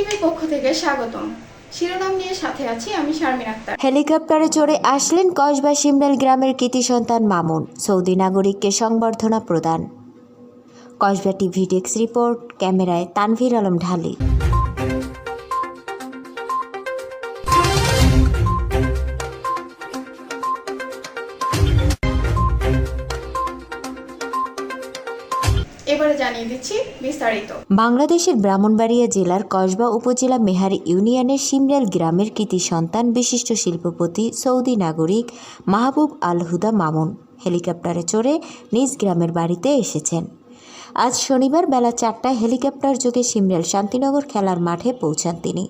টিভির পক্ষ থেকে স্বাগতম। শিরোনাম নিয়ে সাথে আছি আমি শারমিন আক্তার। হেলিকপ্টারে চড়ে আসলেন কসবা সিমনেল গ্রামের কৃতি সন্তান মামুন, সৌদি নাগরিককে সংবর্ধনা প্রদান। কসবা টিভি ডেস্ক রিপোর্ট, ক্যামেরায় তানভীর আলম ঢালি। জানিয়ে দিচ্ছি বিস্তারিত। বাংলাদেশের ব্রাহ্মণবাড়িয়া জেলার কসবা উপজেলা মেহারি ইউনিয়নের সিমরেল গ্রামের কৃতি সন্তান বিশিষ্ট শিল্পপতি, সৌদি নাগরিক মাহবুব আল হুদা মামুন হেলিকপ্টারে চড়ে নিজ গ্রামের বাড়িতে এসেছেন। আজ শনিবার বেলা চারটায় হেলিকপ্টার যোগে সিমরেল শান্তিনগর খেলার মাঠে পৌঁছান তিনি।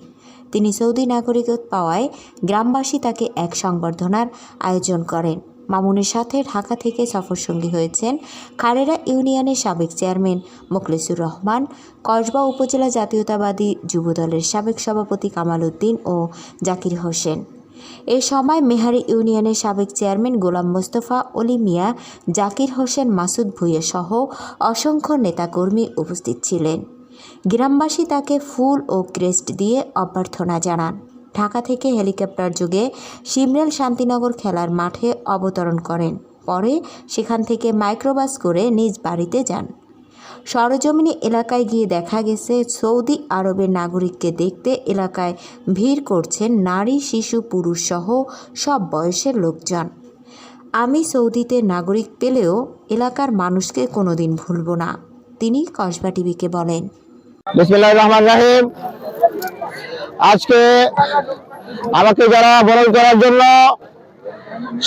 তিনি সৌদি নাগরিকত্ব পাওয়ায় গ্রামবাসী তাকে এক সংবর্ধনার আয়োজন করেন। মামুনের সাথে ঢাকা থেকে সফরসঙ্গী হয়েছেন খারেরা ইউনিয়নের সাবেক চেয়ারম্যান মোখলেসুর রহমান, কসবা উপজেলা জাতীয়তাবাদী যুবদলের সাবেক সভাপতি কামাল উদ্দিন ও জাকির হোসেন। এ সময় মেহারি ইউনিয়নের সাবেক চেয়ারম্যান গোলাম মোস্তফা, অলি মিয়া, জাকির হোসেন, মাসুদ ভুঁইয়া সহ অসংখ্য নেতাকর্মী উপস্থিত ছিলেন। গ্রামবাসী তাকে ফুল ও ক্রেস্ট দিয়ে অভ্যর্থনা জানান। ঢাকা থেকে হেলিকপ্টার যোগে সিমরেল শান্তিনগর খেলার মাঠে অবতরণ করেন। পরে সেখান থেকে মাইক্রোবাস করে নিজ বাড়িতে যান। সরজমিনী এলাকায় গিয়ে দেখা গেছে, সৌদি আরবের নাগরিককে দেখতে এলাকায় ভিড় করছেন নারী, শিশু, পুরুষ সহ সব বয়সের লোকজন। আমি সৌদিতে নাগরিক পেলেও এলাকার মানুষকে কোনোদিন ভুলব না, তিনি কসবা টিভিকে বলেন। আজকে আমাকে যারা বরণ করার জন্য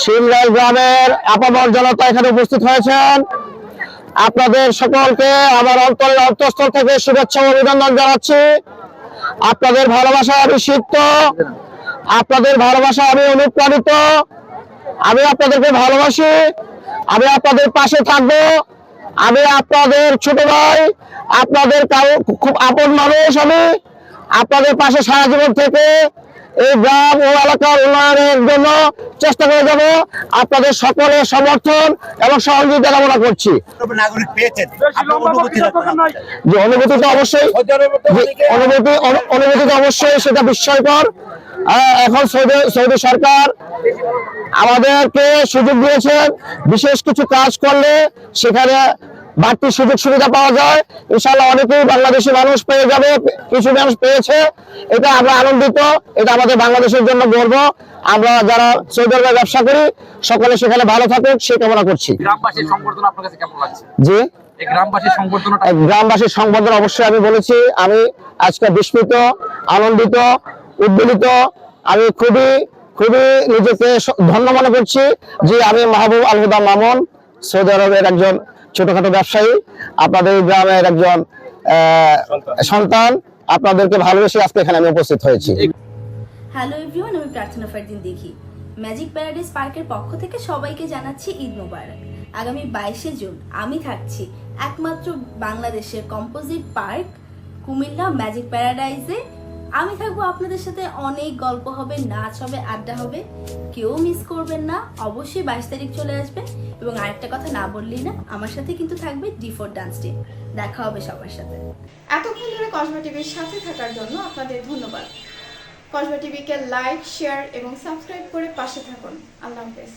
সিমরাই গ্রামের আপামর জনতা এখানে উপস্থিত হয়েছেন। আপনাদের সকলকে আমার অন্তরের অন্তঃস্থল থেকে শুভেচ্ছা অভিনন্দন জানাচ্ছি। আপনাদের ভালোবাসা আমি সিক্ত আপনাদের ভালোবাসা আমি অনুপ্রাণিত। আমি আপনাদেরকে ভালোবাসি। আমি আপনাদের পাশে থাকব। আমি আপনাদের ছোট ভাই, আপনাদের খুব আপন মানুষ আমি। আপনাদের পাশে সারা জীবন থেকে এই গ্রাম ও এলাকার উন্নয়নের জন্য চেষ্টা করে যাব। আপনাদের সকলের সমর্থন এবং সহযোগিতা কামনা করছি। যে অনুভূতি তো অবশ্যই অনুভূতি অনুভূতি তো অবশ্যই সেটা বিস্ময়কর। এখন সৌদি সৌদি সরকার আমাদেরকে সুযোগ দিয়েছেন বিশেষ কিছু কাজ করলে সেখানে বাড়তি সুযোগ সুবিধা পাওয়া যায়। ইনশাল্লাহ অনেকেই বাংলাদেশি মানুষ পেয়ে যাবে কিছু মানুষ পেয়েছে। এটা আমরা আনন্দিত এটা আমাদের বাংলাদেশের জন্য গর্ব। আমরা যারা সৌদি আরবে ব্যবসা করি সকলে সেখানে ভালো থাকুক সে কামনা করছি। জি? গ্রামবাসীর সংবর্ধনা অবশ্যই আমি বলেছি। আমি আজকে বিস্মিত আনন্দিত উদ্বেলিত। আমি খুবই খুবই নিজেকে ধন্য মনে করছি যে আমি মাহবুব আল হুদা মামুন সৌদি আরবের একজন ছোটখাটো ব্যবসায়ী, আপনাদের গ্রামের একজন সন্তান, আপনাদেরকে ভালোবেসে আজকে এখানে আমি উপস্থিত হয়েছি। হ্যালো এভরিওয়ান আমি প্রার্থনা ফারদিন দেখি। ম্যাজিক প্যারাডাইস পার্কের পক্ষ থেকে সবাইকে জানাচ্ছি ঈদ মোবারক। আগামী বাইশে জুন আমি থাকছি একমাত্র বাংলাদেশের কম্পোজিট পার্ক কুমিল্লা ম্যাজিক প্যারাডাইসে আমি থাকব আপনাদের সাথে অনেক গল্প হবে, নাচ হবে, আড্ডা হবে। কেউ মিস করবেন না, অবশ্যই বাইশ তারিখ চলে আসবে। এবং আরেকটা কথা না বললেই না, আমার সাথে কিন্তু থাকবে ডি ফোর ডান্স টিম দেখা হবে সবার সাথে। এতক্ষণ ধরে কসবা টিভির সাথে থাকার জন্য আপনাদের ধন্যবাদ। কসবা টিভিকে লাইক শেয়ার এবং সাবস্ক্রাইব করে পাশে থাকুন। আল্লাহ হাফেজ।